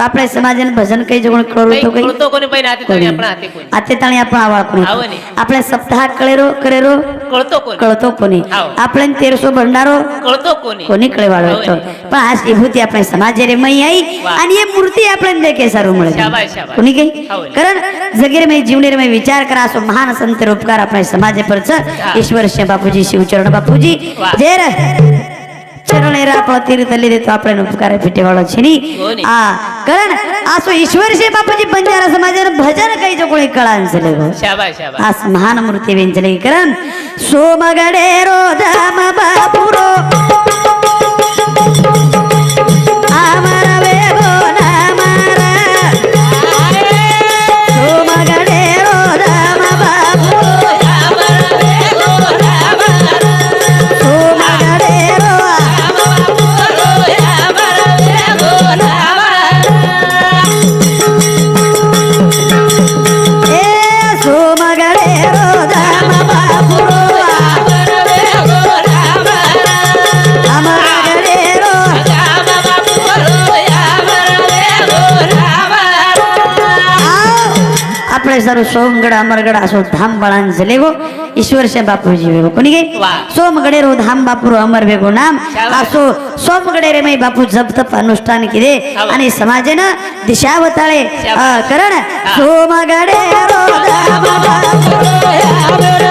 તો આપણે સમાજને ભજન કઈ જગ્યાએ કરું કઈ તો કઈ કળતો કોને ભાઈ નાતી તાણી આપણા હાથે કોને આતે તાણી આપણા આવા કોની આવો ને. આપણે સપ્તાહ કળેરો કરેરો કળતો કોને કળતો કોની આવો. આપણે તેરસો ભંડારો કળતો કોને કોની કળેવાળો આવો હતો ને. પણ આ વિભૂતિ આપણે સમાજે રે મઈ આવી વાહ. અને એ મૂર્તિ આપણે દેખે સારું મળે શાબાશ, શાબાશ. કોની ગઈ આવો ને. કારણ જગીર મેં જીવની મેં વિચાર કરાશો મહાન સંત ઉપકાર આપણે સમાજે પર છે હા. ઈશ્વર છે બાપુજી શિવચરણ બાપુજી વાહ. જે રે ચરણ એરા આપણો તીર્થ લીધે તો આપણે ઉપકાર ફીટે વાળો છે ની કોની? આ कारण असो ईश्वरशी बापाजी बंजारा समाजानं भजन काही कोणी कळांचले आज महान मूर्ती वेंचले कारण सोमगडे रोधाम बापुरो ಸಾರು ಸೋಮಗಡ ಅಮರಗಡ ಸೋ ಧಾಮ್ ಬಾಳ ಅನ್ಸಲೇಗು ಈಶ್ವರ್ಷ ಬಾಪೂಜಿ ಬೇಕು ಕೊನಿಗೆ ಸೋಮಗಡೆ ರೋ ಧಾಮ್ ಬಾಪುರು ಅಮರ್ ಬೇಕು ನಾಮ್ ಸೋ ಸೋಮಗಡೆ रे ಮೈ ಬಾಪು ಜಪ್ ತಪ್ ಅನುಷ್ಠಾನ ಕಿದೆ आणि समाजನ दिशावताळे करण सोमगडे रो ಧಾಮ್ ಬಾಪುರು ಅಮರ್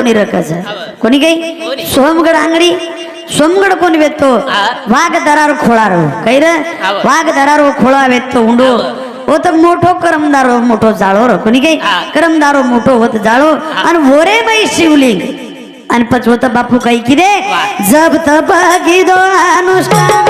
कोणी रकाचा? कोणी काही सोमगड आंगडी? सोमगड कोण वेतो वाघ दरार खोळार. काही वाघ दरार खोळा वेतो उंडो. हो. तर मोठो करमदारो मोठो जाळो र कोणी काही करमदारो मोठो होत जाळो. आणि वोरे बाई शिवलिंग. आणि पच बापू काही किरे जब तपी दो अनुष्ठान.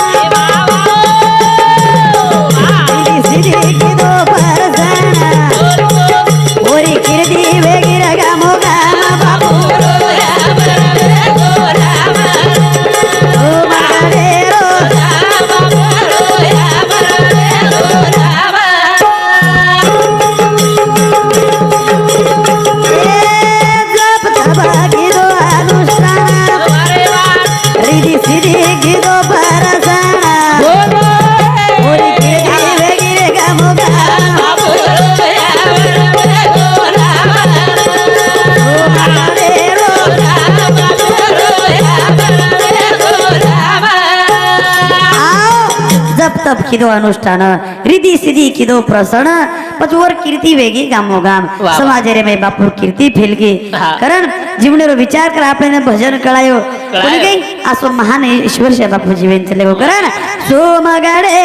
જપ તપ કીધો અનુષ્ઠાન રીધી સીધી કીધો પ્રસણ પછી ઓર કીર્તિ વેગી ગામો ગામ વાહ. સમાજે રે મેં બાપુ કીર્તિ ફેલગી હા. કરણ જીવનેરો વિચાર કર આપણે એને ભજન કળાયો કળાયો. બોલી ગઈ આ સો મહાન ઈશ્વર છે બાપુ જીવન છે લેવો કરણ સો મગડે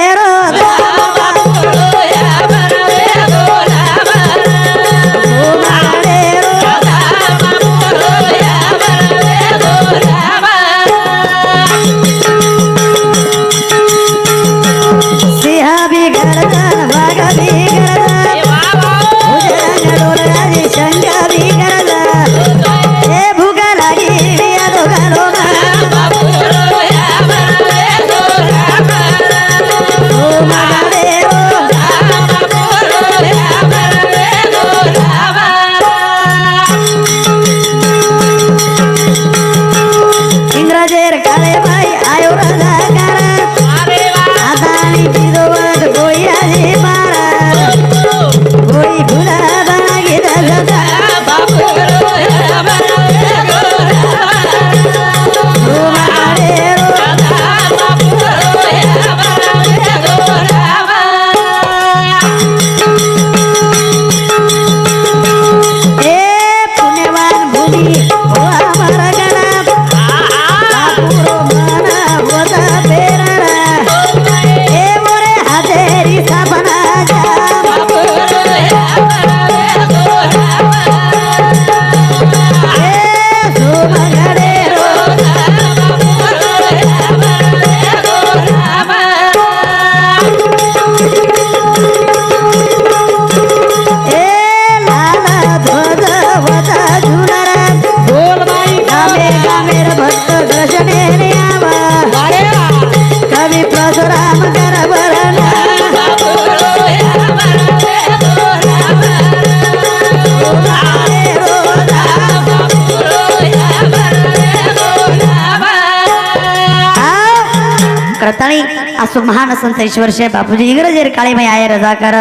असो महान संत ईश्वर शे बापूजी. इंग्रजेर काळीबाई आहे रजा कर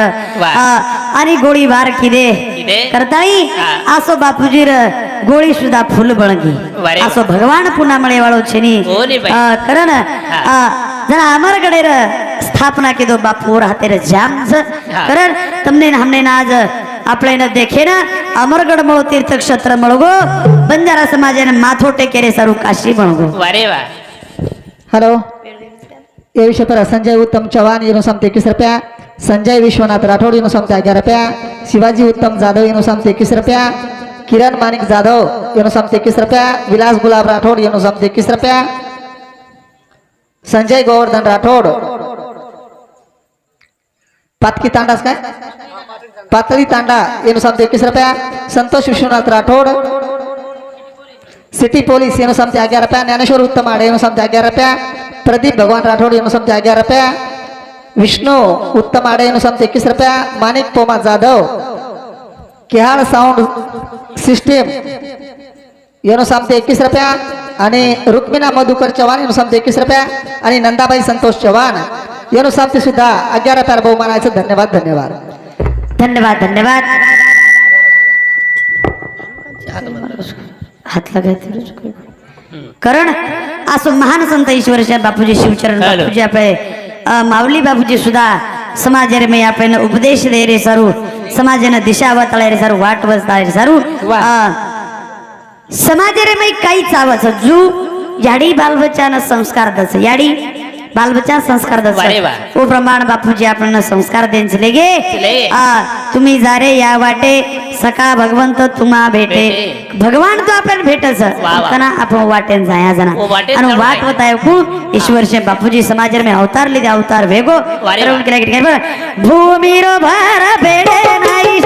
आणि गोळी बार किदे? करताई असो बापूजी गोळी सुद्धा फुल बळगी. असो भगवान पुन्हा मळे वाळो छे कारण जरा अमरगडे स्थापना केदो बापू राहते रे जाम करण तमने हमने नाज न देखे ना अमरगड मळो तीर्थक्षेत्र मळगो. बंजारा समाजाने माथोटे केले सारू काशी मळगो. हॅलो. એને માથો ટેકે રે સારું કાશી બણગો વારે વાહ हॅलो ए विषय संजय उत्तम चव्हाण येनुसाम तेवीस रुपया संजय विश्वनाथ राठोड येनुसाम अग्यार रुपया शिवाजी उत्तम जाधव येनुसाम तेवीस रुपया किरण माणिक जाधव येनुसाम तेवीस रुपया विलास गुलाब राठोड येनुसाम तेवीस रुपया संजय गोवर्धन राठोड पातकी तांडास काय पातळी तांडा येनुसाम तेवीस रुपया संतोष विश्वनाथ राठोड सिटी पोलीस येणं समते अग्यार रुपया ज्ञानेश्वर उत्तम आडे येणं समते अग्यार रुपया प्रदीप भगवान राठोड येणं समते अग्यार रुपया विष्णू उत्तम आडे येणं समते एकवीस रुपया माणिक पोमा जाधव किहार साऊंड सिस्टीम येणं समते एकवीस रुपया आणि रुक्मिणा मधुकर चव्हाण येणं समते एकवीस रुपया आणि नंदाबाई संतोष चव्हाण येणं समते सुद्धा अग्यार रुपयाला बहुमानाचं धन्यवाद धन्यवाद धन्यवाद धन्यवाद हात लगायचे करण असो महान संत ईश्वरच्या बापूजी शिवचरण. बापूजी आपले माऊली बापूजी सुद्धा समाजरे में आपण उपदेश दे रे सारू. समाजने दिशा वतळे रे सारू वाट वसताळे रे सारू. समाजरे में काहीच आवच जू याडी बालबच्चानं संस्कार दस याडी. बालबच्चा संस्कार दस वारे वा. ओ प्रमाण बापूजी आपण संस्कार देंचले गे. आ, तुम्ही जारे या वाटे सका भगवंत तुम्हा भेटे भेटे. भगवान तो आपण भेटच. कना आपण वाटेन जाया जना आणि वाट. बताय को ईश्वर से बापूजी समाज में अवतार लिदे अवतार वेगो कहबो, भूमिरो भार भेडे नाही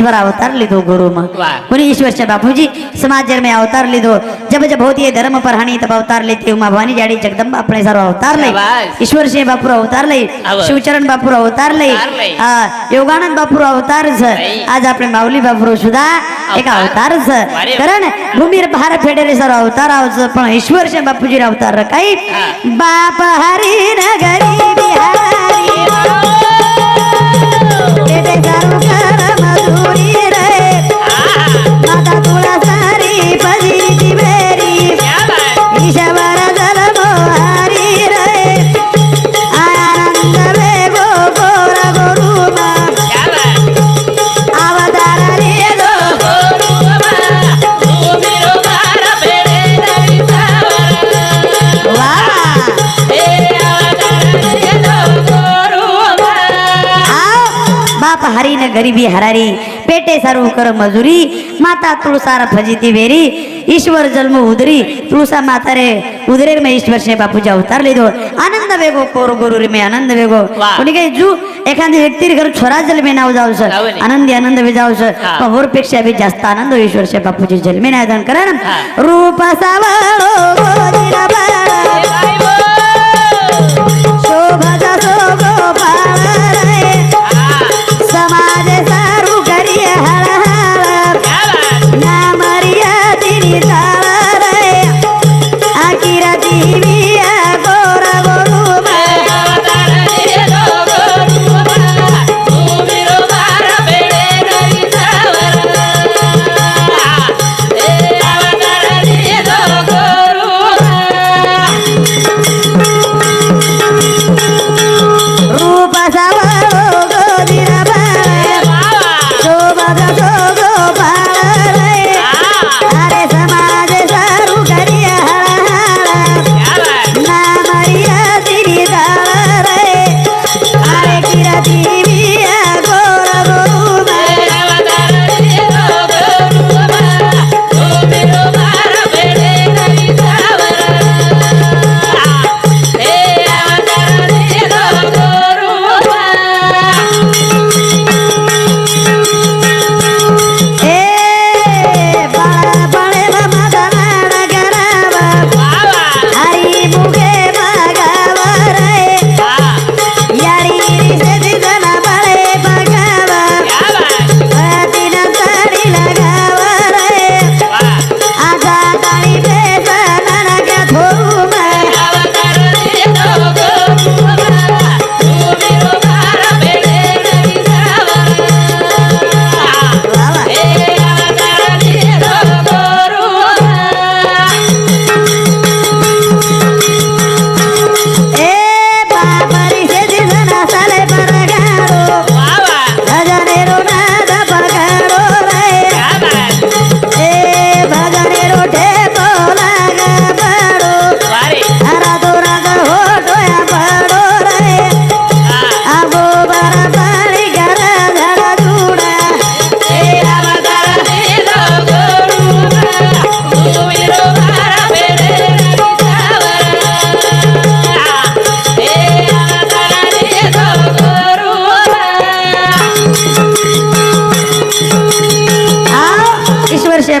ईश्वर अवतार लिधो गुरु में वाह. मुनि ईश्वर से बापूजी समाज में अवतार लिधो जब जब होती है धर्म पर हानि तब अवतार लेते उमा भवानी जाडी जगदंबा अपने सर्व अवतार ले शाबाश. ईश्वर से बापूर अवतार ले आवर. शिवचरण बापूर अवतार ले अवतार लई. हा, योगानंद बापूर अवतार छ लई. आज આપણે માઉલી બાપુરો સુધા એક અવતાર. અવતાર છે વારે. કારણ ભૂમિર બહાર ફેડે રે સર અવતાર આવશે પણ ઈશ્વર છે બાપુજી અવતાર રખાઈ હા. બાપ હરી નગરી हरी न गरिबी हरारी पेटे सर्व कर मजुरी माता तुळसार फजिती वेरी ईश्वर जन्म उदरी तुळसा माता रे उदरे मे ईश्वर शे बापूजा उतारले दो. आनंद वेगो कोर गुरुरी मे आनंद वेगो. कोणी काही जू एखादी व्यक्ती घर छोरा जन्मे नाव जाऊ सर आनंदी आनंद बी जाऊ सर. पण पेक्षा बी जास्त आनंद ईश्वर शे बापूचे जन्मे नायदान करा रूप सावळो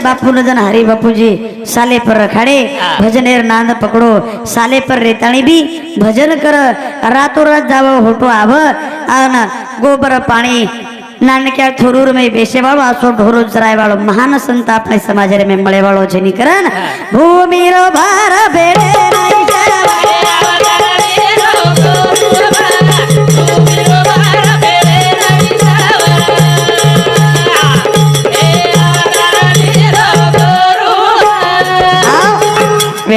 વર્ષે બાપુ જન હરી બાપુજી સાલે પર રખાડે હા. ભજનેર નાદ પકડો સાલે પર રેતાણી બી ભજન કર રાતો રાત જાવ હોટો આવ અને ગોબર પાણી નાનક્યા થોરૂર મેં બેસે વાળો આસો ઢોરો ચરાય વાળો મહાન સંત આપણે સમાજ રે મેં મળે વાળો જેની કરન ભૂમિ રો ભાર ભેડે નહીં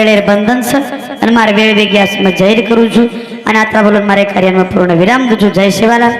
વેળેર બંધન છે. અને મારે વેળ વેગ્યાસમાં જાહેર કરું છું. અને આત્મા બોલો મારે કાર્યમાં પૂર્ણ વિરામ દઉં છું. જય શિવાલાલ.